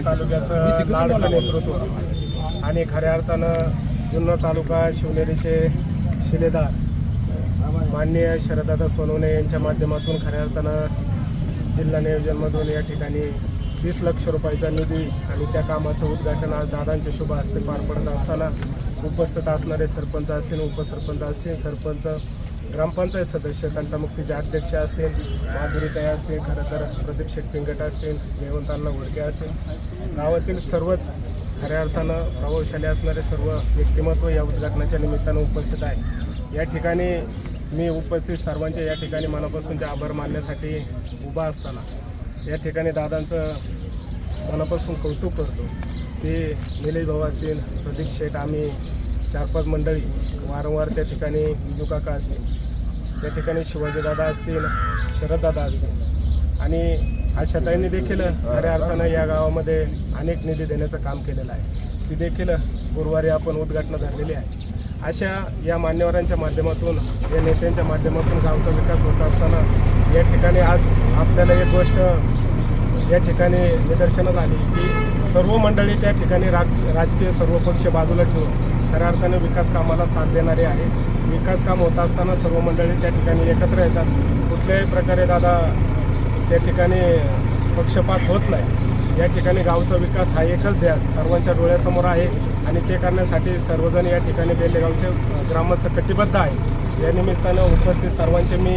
लाडकं नेतृत्व. आणि खऱ्या अर्थानं जुन्नर तालुका शिवनेरीचे शिलेदार माननीय शरददादा सोनवणे यांच्या माध्यमातून खऱ्या अर्थानं जिल्हा नियोजनमधून या ठिकाणी वीस लक्ष रुपयाचा निधी आणि त्या कामाचं उद्घाटन आज दादांच्या शुभ हस्ते पार पडत असताना उपस्थित असणारे सरपंच असतील उपसरपंच असतील सरपंच ग्रामपंचायत सदस्य तंटामुक्तीचे अध्यक्ष असतील माधुरीताई असतील खरं तर प्रदीप शेटपिंगट असतील जयवंतांना घोडके असतील. गावातील सर्वच खऱ्या अर्थानं प्रभावशाली असणारे सर्व व्यक्तिमत्व या उद्घाटनाच्या निमित्तानं उपस्थित आहे. या ठिकाणी मी उपस्थित सर्वांचे या ठिकाणी मनापासूनचे आभार मानण्यासाठी उभा असताना या ठिकाणी दादांचं मनापासून कौतुक करतो ते निलेश भाऊ असतील प्रदीप शेठ आम्ही चार पाच मंडळी वारंवार त्या ठिकाणी विजू काका असतील त्या ठिकाणी शिवाजीदादा असतील शरददादा असतील. आणि आशाताईंनी देखील खऱ्या अर्थानं या गावामध्ये अनेक निधी देण्याचं काम केलेलं आहे. ती देखील गुरुवारी आपण उद्घाटनं झालेली आहे. अशा या मान्यवरांच्या माध्यमातून या नेत्यांच्या माध्यमातून गावचा विकास होत असताना या ठिकाणी आज आपल्याला एक गोष्ट या ठिकाणी निदर्शनात आली की सर्व मंडळी त्या ठिकाणी राज राजकीय सर्व पक्ष बाजूला ठेवून खऱ्या अर्थाने विकास कामाला साथ देणारे आहे. विकास काम होत असताना सर्व मंडळी त्या ठिकाणी एकत्र येतात. कुठल्याही प्रकारे दादा त्या ठिकाणी पक्षपात होत नाही. या ठिकाणी गावचा विकास हा एकच ध्यास सर्वांच्या डोळ्यासमोर आहे आणि ते करण्यासाठी सर्वजण या ठिकाणी बेलेगावचे ग्रामस्थ कटिबद्ध आहे या निमित्तानं उपस्थित सर्वांचे मी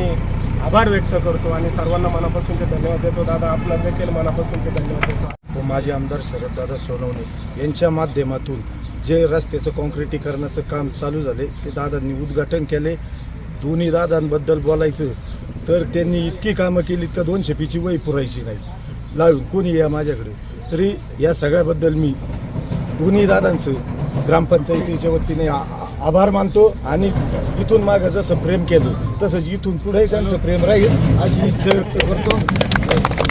आभार व्यक्त करतो आणि सर्वांना मनापासूनचे धन्यवाद देतो. दादा आपला देखील मनापासूनचे धन्यवाद देतो. माजी आमदार शरददादा सोनवणे यांच्या माध्यमातून जे रस्त्याचं कॉन्क्रिटीकरणाचं काम चालू झाले ते दादांनी उद्घाटन केले. दोन्ही दादांबद्दल बोलायचं तर त्यांनी इतकी कामं केली तर दोन शेपीची वय पुरायची नाही. लावून कोणी या माझ्याकडे? तरी या सगळ्याबद्दल मी दोन्ही दादांचं ग्रामपंचायतीच्या वतीने आ- आभार मानतो आणि इथून मागं जसं प्रेम केलं तसंच इथून पुढे त्यांचं प्रेम राहील अशी इच्छा व्यक्त करतो.